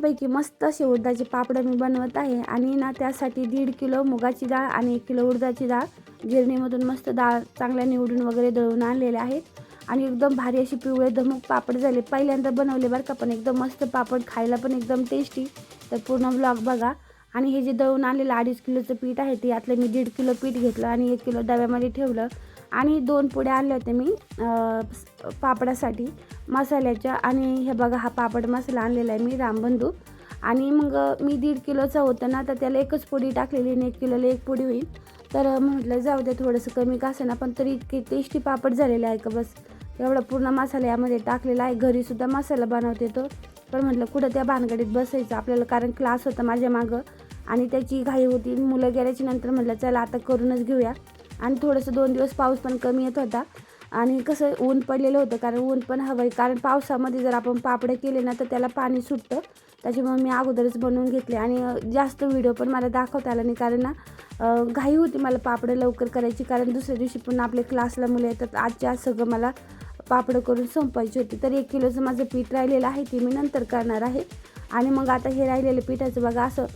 छानपैकी मस्त असे उडदाचे पापडं मी बनवत आहे. आणि ना त्यासाठी दीड किलो मुगाची डाळ आणि एक किलो उडदाची डाळ. गिरणीमधून मस्त डाळ चांगल्या निवडून वगैरे दळून आणलेले आहेत. आणि एकदम भारी अशी पिवळे धमक पापड झाले. पहिल्यांदा बनवले बरं का पण एकदम मस्त पापड खायला पण एकदम टेस्टी तर पूर्ण ब्लॉग बघा. आणि हे जे दळून आणलेलं अडीच किलोचं पीठ आहे ते यातलं मी दीड किलो पीठ घेतलं आणि एक किलो डब्यामध्ये ठेवलं. आणि दोन पुड्या आणल्या होत्या मी पापडासाठी. मसाल्याच्या आणि हे बघा हा पापड मसाला आणलेला आहे मी रामबंधू आणि मग मी दीड किलोचा होतं ना तर त्याला एकच पोडी टाकलेली आणि एक किलोला एक पोडी होईल. तर म्हटलं जाऊ दे थोडंसं कमी का ना पण तरी इतके टेस्टी पापड झालेले आहे का बस. एवढा पूर्ण मसाला यामध्ये टाकलेला आहे. घरीसुद्धा मसाला बनवते तो. पण म्हटलं कुठं त्या भानगडीत बसायचं? आपल्याला कारण क्लास होता माझ्या मागं. आणि त्याची घाई होती. मुलं गेल्याच्यानंतर म्हटलं चला आता करूनच घेऊया. आणि थोडंसं दोन दिवस पाऊस पण कमी येत होता. आणि कसं ऊन पडलेलं होतं कारण ऊन पण हवं आहे कारण पावसामध्ये जर आपण पापडे केले ना तर त्याला पाणी सुटतं. त्याच्यामुळे मी अगोदरच बनवून घेतले. आणि जास्त व्हिडिओ पण मला दाखवता आला नाही. कारण ना घाई होती मला पापडं लवकर करायची. कारण दुसऱ्या दिवशी पण आपल्या क्लासला मुलं येतात. आजच्या आज सगळं मला पापडं करून संपायची होती. तर एक किलोचं माझं पीठ राहिलेलं आहे ते मी नंतर करणार आहे. आणि मग आता हे राहिलेलं पिठाचं बघा असं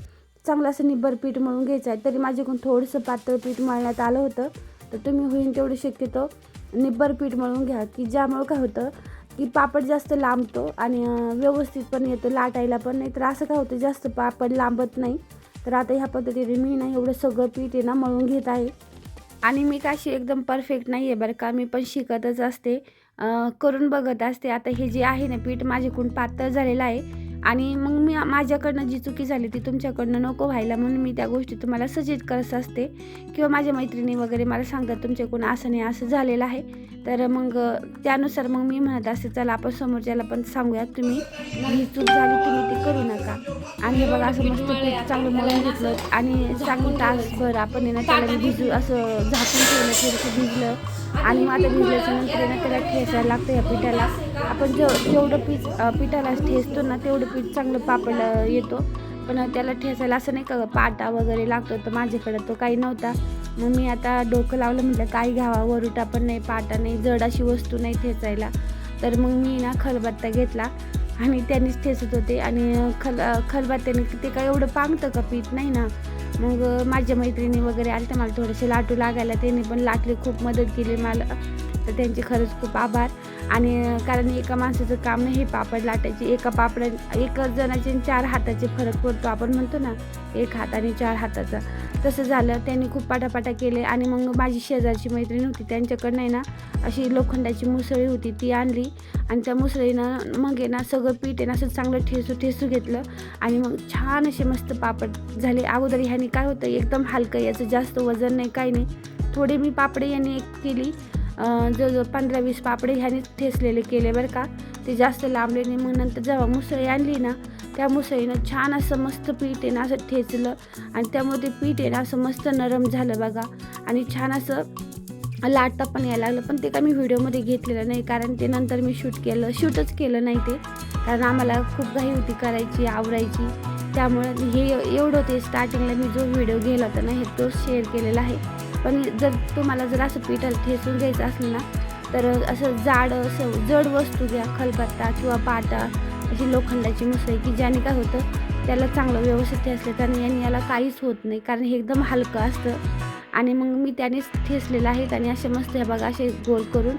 चांगलं असं निब्बर पीठ मळून घ्यायचं आहे. तरी माझ्याकडून थोडंसं पातळ पीठ मळण्यात आलं होतं. तर तुम्ही होईन तेवढं शक्यतो निब्बर पीठ मळून घ्या की ज्यामुळं काय होतं की पापड जास्त लांबतो आणि व्यवस्थित पण येतं लाटायला पण. नाही तर असं काय होतं जास्त पापड लांबत नाही. तर आता ह्या पद्धतीने मी ना एवढं सगळं पीठ आहे ना मळून घेत आहे. आणि मी काशी एकदम परफेक्ट नाही आहे बरं का. मी पण शिकतच असते. करून बघत असते. आता हे जे आहे ना पीठ माझ्याकडून पातळ झालेलं आहे. आणि मग मी माझ्याकडनं जी चुकी झाली ती तुमच्याकडनं नको व्हायला म्हणून मी त्या गोष्टी तुम्हाला सजेस्ट करत असते. किंवा माझ्या मैत्रिणी वगैरे मला सांगतात तुमच्याकडून असं नाही असं झालेलं आहे. तर मग त्यानुसार मग मी म्हणत असते चला आपण समोरच्याला पण सांगूया तुम्ही. ही चूक झाली तुम्ही ती करू नका. आणि बघा असं मस्त पीठ चांगलं मळून घेतलं आणि चांगलं तासभर आपण आहे ना त्याला भिजू असं झाकून ठेवलं थोडंसं भिजलं. आणि मग आता भिजल्याच्या नंतर ना त्याला ठेचायला लागतं या पिठाला. आपण जेव जेवढं पीठ पिठाला ठेचतो ना तेवढं पीठ चांगलं पापड येतो. पण त्याला ठेचायला असं नाही का पाटा वगैरे लागतो तर माझ्याकडं तो काही नव्हता. मग मी आता डोकं लावलं म्हटलं काय घ्यावा वरुटा पण नाही पाटा नाही जड अशी वस्तू नाही ठेचायला. तर मग मी ना खलबत्ता घेतला आणि त्यांनीच ठेचत होते. आणि खल खलबत्त्याने ते काय एवढं पांगतं का पीठ? नाही ना. मग माझ्या मैत्रिणी वगैरे आल्या तर मला थोडेसे लाटू लागायला त्यांनी पण लाटले खूप मदत केली मला. तर त्यांचे खरंच खूप आभार. आणि कारण एका माणसाचं काम नाही हे पापड लाटायचे. एका पापड एका जणाचे आणि चार हाताचे फरक पडतो. आपण म्हणतो ना एक हात आणि चार हाताचा. तसं झालं त्यांनी खूप पाटापाटा केले आणि मग माझी शेजारची मैत्रीण होती त्यांच्याकडनं आहे ना अशी लोखंडाची मुसळी होती ती आणली आणि त्या मुसळीनं मग आहे ना सगळं पीठ आहे ना असं चांगलं ठेसू ठेसू घेतलं आणि मग छान असे मस्त पापड झाले. अगोदर ह्याने काय होतं एकदम हलकं याचं जास्त वजन नाही काही नाही. थोडे मी पापडे यांनी एक केली. जवळजवळ पंधरा वीस पापडे ह्याने ठेसलेले केले बरं का. ते जास्त लांबले नाही मग नंतर जेव्हा मुसळी आणली ना त्या मुसळीनं छान असं मस्त पीठ येणं असं ठेचलं. आणि त्यामुळे ते पीठ येणं असं मस्त नरम झालं बघा. आणि छान असं लाटता पण यायला लागलं. पण ते काय मी व्हिडिओमध्ये घेतलेलं नाही. कारण ते नंतर मी शूट केलं. शूटच केलं नाही ते. कारण आम्हाला खूप घाई होती करायची आवडायची त्यामुळे हे एवढं ते स्टार्टिंगला मी जो व्हिडिओ गेला होता ना हे तो शेअर केलेला आहे. पण जर तुम्हाला जर असं पिठाला ठेचून घ्यायचं असलं ना तर असं जाड असं जड वस्तू घ्या. खलबत्ता किंवा पाटा. अशी लोखंडाची मुसळी की ज्याने काय होतं त्याला चांगलं व्यवस्थित ठेसलं कारण याने याला काहीच होत नाही. कारण हे एकदम हलकं असतं. आणि मग मी त्यानेच ठेसलेलं आहे आणि असे मस्त हे बघा असे गोल करून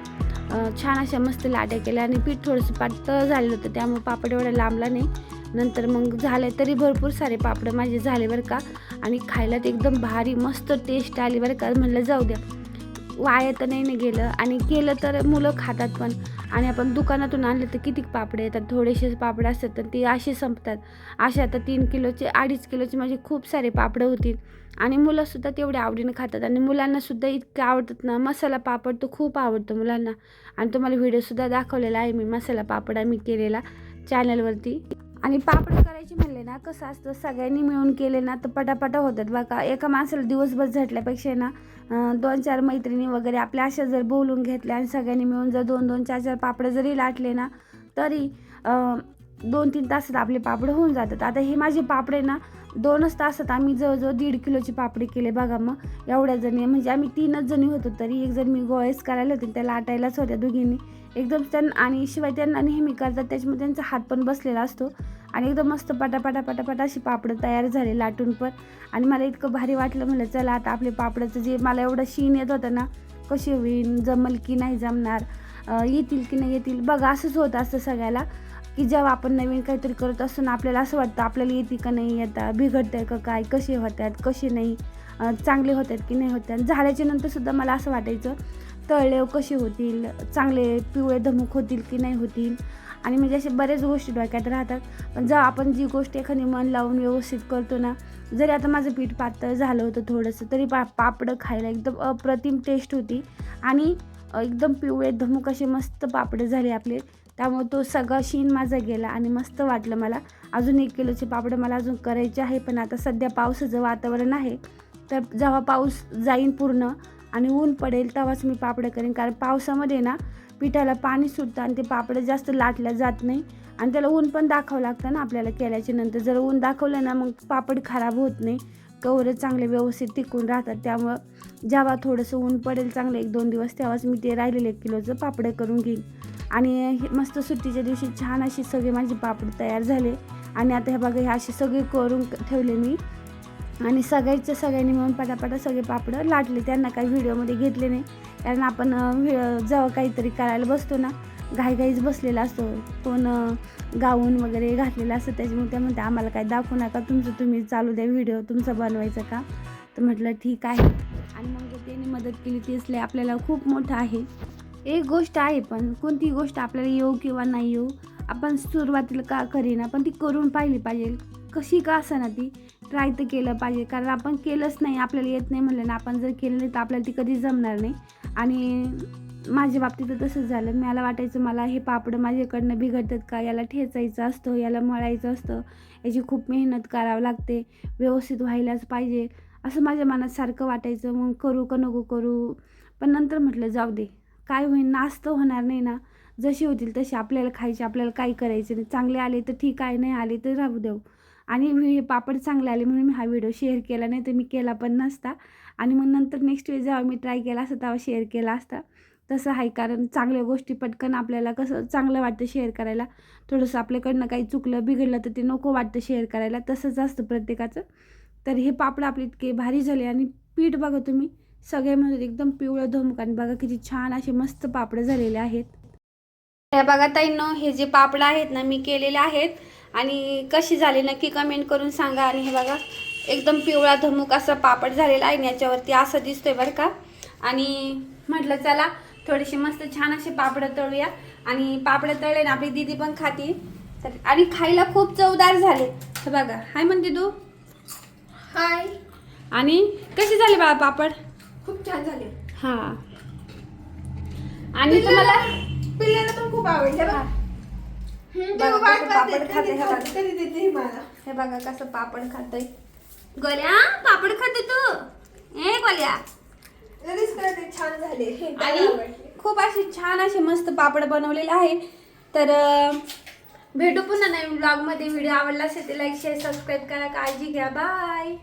छान अशा मस्त लाट्या केल्या आणि पीठ थोडंसं पातळ झालेलं होतं. त्यामुळे पापड एवढा लांबला नाही. नंतर मग झाले तरी भरपूर सारे पापड माझे झाले बरं का. आणि खायला ते एकदम भारी मस्त टेस्ट आली बरं का. म्हणलं जाऊ द्या. वाया तर नाही ना गेलं. आणि केलं तर मुलं खातात पण. आणि आपण दुकानातून आणले तर किती पापडे येतात? थोडेसेच पापड असतात तर ते असे संपतात. असे आता तीन किलोचे अडीच किलोचे माझे खूप सारे पापडं होतील आणि मुलंसुद्धा तेवढ्या आवडीने खातात. आणि मुलांनासुद्धा इतकं आवडतात ना मसाला पापड तर खूप आवडतो मुलांना. आणि तुम्हाला व्हिडिओसुद्धा दाखवलेला आहे मी मसाला पापड आम्ही केलेला चॅनलवरती आणि पापड करायचे म्हणले ना कसं असतं सगळ्यांनी मिळून केले ना तर पटापटा होतात बघा. एका माणसाला दिवसभर झटल्यापेक्षा ना दोन चार मैत्रिणी वगैरे आपल्या अशा जर बोलून घेतल्या आणि सगळ्यांनी मिळून जर दोन दोन चार चार पापड जरी लाटले ना तरी दोन तीन तासात आपले पापड होऊन जातात. आता हे माझे पापडे ना दोनच तासात आम्ही जवळजवळ दीड किलोचे पापडे केले बघा मग. एवढ्या जणी म्हणजे आम्ही तीनच जणी होतो तरी एक जण मी गोळेस करायला होते त्याला आटायलाच होत्या दोघींनी. एकदम त्यांना आणि शिवाय त्यांना नेहमी करतात त्याच्यामुळे त्यांचा हात पण बसलेला असतो. आणि एकदम मस्त पटापटा पटापटा अशी पापडं तयार झाले लाटून पण. आणि मला इतकं भारी वाटलं म्हणलं चला आता आपले पापडाचं जे मला एवढं शीन येत होतं ना कशी होईल जमल की नाही जमणार येतील की नाही येतील बघा असंच होतं असतं सगळ्याला. की जेव्हा आपण नवीन काहीतरी करत असतो ना आपल्याला असं वाटतं आपल्याला येते का नाही येतात आहे का काय कसे होतात कसे नाही चांगले होतात की नाही होतात झाल्याच्या नंतरसुद्धा मला असं वाटायचं तळलेव कसे होतील चांगले पिवळे धमुक होतील की नाही होतील. आणि म्हणजे असे बरेच गोष्टी डोक्यात राहतात. पण जेव्हा आपण जी गोष्ट एखादी मन लावून व्यवस्थित करतो ना जरी आता माझं पीठ पातळ झालं होतं थोडंसं तरी पा पापडं खायला एकदम अप्रतिम टेस्ट होती. आणि एकदम पिवळे धमुक असे मस्त पापडं झाले आपले. त्यामुळे तो सगळा शीन माझा गेला आणि मस्त वाटलं मला. अजून एक किलोचे पापडं मला अजून करायचे आहे पण आता सध्या पावसाचं वातावरण आहे. तर जेव्हा पाऊस जाईन पूर्ण आणि ऊन पडेल तेव्हाच मी पापडं करेन कारण पावसामध्ये ना पिठाला पाणी सुटतं आणि ते पापडं जास्त लाटल्या जात नाही. आणि त्याला ऊन पण दाखवावं लागतं ना आपल्याला केल्याच्यानंतर. जर ऊन दाखवलं ना मग पापड खराब होत नाही. कवर चांगले व्यवस्थित टिकून राहतात. त्यामुळं जेव्हा थोडंसं ऊन पडेल चांगलं एक दोन दिवस तेव्हाच मी ते राहिलेले एक किलोचं पापडं करून घेईन. आणि हे मस्त सुट्टीच्या दिवशी छान अशी सगळे माझे पापड तयार झाले. आणि आता हे बघा हे असे सगळे करून ठेवले मी. आणि सगळ्याच्या सगळ्यांनी मिळून पटापटा सगळे पापडं लाटले. त्यांना काही व्हिडिओमध्ये घेतले नाही. कारण आपण व्हि- जेव्हा काहीतरी करायला बसतो ना घाईघाईच बसलेला असतो. कोण गाऊन वगैरे घातलेला असतं त्याच्यामुळे त्या म्हणते आम्हाला काय दाखवू नका तुमचं तुम्ही चालू द्या व्हिडिओ तुमचं बनवायचं का? तर म्हटलं ठीक आहे. आणि मग त्यांनी मदत केली तेच लय आपल्याला खूप मोठं आहे. एक गोष्ट आहे पण कोणती गोष्ट आपल्याला येऊ किंवा नाही येऊ आपण सुरुवातीला का करीना पण ती करून पाहिली पाहिजे. कशी का ना ती ट्राय तर केलं पाहिजे. कारण आपण केलंच नाही आपल्याला येत नाही म्हणलं ना आपण जर केलं नाही तर आपल्याला ती कधी जमणार नाही. आणि माझ्या बाबतीत तसंच झालं. मला वाटायचं मला हे पापडं माझ्याकडनं बिघडतात का? याला ठेचायचं असतं याला मळायचं असतं. याची खूप मेहनत करावं लागते. व्यवस्थित व्हायलाच पाहिजे. असं माझ्या मनात सारखं वाटायचं. मग करू का नको करू? पण नंतर म्हटलं जाऊ दे. काय होईल नाच तर होणार नाही ना. जशी होतील तशी आपल्याला खायचे आपल्याला काय करायचे? नाही चांगले आले तर ठीक आहे नाही आले तर राहू देऊ. आणि मी हे पापड चांगले आले म्हणून मी हा व्हिडिओ शेअर केला नाही तर मी केला पण नसता. आणि मग नंतर नेक्स्ट वेळ जेव्हा मी ट्राय केला असता तेव्हा शेअर केला असता. तसं आहे कारण चांगल्या गोष्टी पटकन आपल्याला कसं चांगलं वाटतं शेअर करायला. थोडंसं आपल्याकडनं काही चुकलं बिघडलं तर ते नको वाटतं शेअर करायला. तसंच असतं प्रत्येकाचं. तर हे पापड आपले इतके भारी झाले आणि पीठ बघा तुम्ही सगळ्यामध्ये एकदम पिवळं धमक आणि बघा किती छान असे मस्त पापड झालेले आहेत. बघा ताईंनो हे जे पापड आहेत ना मी केलेले आहेत. आणि कशी झाली नक्की कमेंट करून सांगा. आणि हे बघा एकदम पिवळा धमुक असा पापड झालेला आहे याच्यावरती असं दिसतोय बरं का. आणि म्हटलं चला थोडेसे मस्त छान असे पापडं तळूया. आणि पापडं तळले ना आपली दीदी पण खाती. तर आणि खायला खूप चवदार झाले. हे बघा हाय म्हणते तू हाय. आणि कसे झाले बाळा पापड? खूप छान झाले. हा. आणि तुम्हाला पिल्ल्याला पण खूप आवडले हा. बघा कसं पापड खाते हे बघा. खाते, कधी देते हे मला हे बघा कसं पापड खातोय. गोल्या पापड खाते तू? ए गोल्या. लगेच छान झाले. हे त्याला आणि? आवडले. खूप असे छान असे मस्त पापड बनवलेले आहे. तर अं, भेटू पुन्हा नवीन ब्लॉगमध्ये व्हिडिओ आवडला असेल तर लाईक शेअर सबस्क्राईब करा. काळजी घ्या. बाय